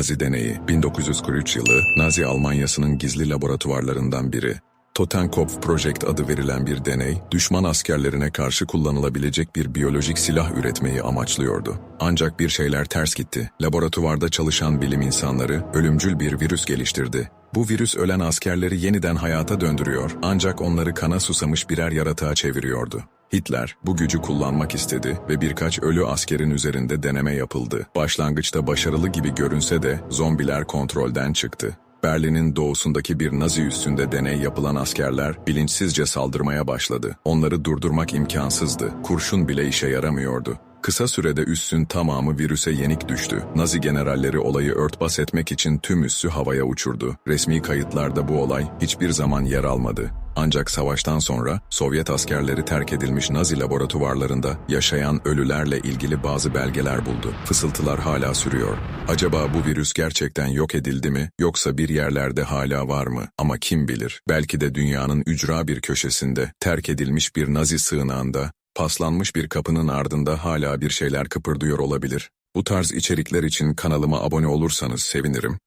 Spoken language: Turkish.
Nazi deneyi 1943 yılı Nazi Almanyası'nın gizli laboratuvarlarından biri. Totenkopf Project adı verilen bir deney, düşman askerlerine karşı kullanılabilecek bir biyolojik silah üretmeyi amaçlıyordu. Ancak bir şeyler ters gitti. Laboratuvarda çalışan bilim insanları ölümcül bir virüs geliştirdi. Bu virüs ölen askerleri yeniden hayata döndürüyor ancak onları kana susamış birer yaratığa çeviriyordu. Hitler bu gücü kullanmak istedi ve birkaç ölü askerin üzerinde deneme yapıldı. Başlangıçta başarılı gibi görünse de zombiler kontrolden çıktı. Berlin'in doğusundaki bir Nazi üssünde deney yapılan askerler bilinçsizce saldırmaya başladı. Onları durdurmak imkansızdı. Kurşun bile işe yaramıyordu. Kısa sürede üssün tamamı virüse yenik düştü. Nazi generalleri olayı örtbas etmek için tüm üssü havaya uçurdu. Resmi kayıtlarda bu olay hiçbir zaman yer almadı. Ancak savaştan sonra Sovyet askerleri terk edilmiş Nazi laboratuvarlarında yaşayan ölülerle ilgili bazı belgeler buldu. Fısıltılar hala sürüyor. Acaba bu virüs gerçekten yok edildi mi yoksa bir yerlerde hala var mı? Ama kim bilir? Belki de dünyanın ücra bir köşesinde terk edilmiş bir Nazi sığınağında paslanmış bir kapının ardında hala bir şeyler kıpırdıyor olabilir. Bu tarz içerikler için kanalıma abone olursanız sevinirim.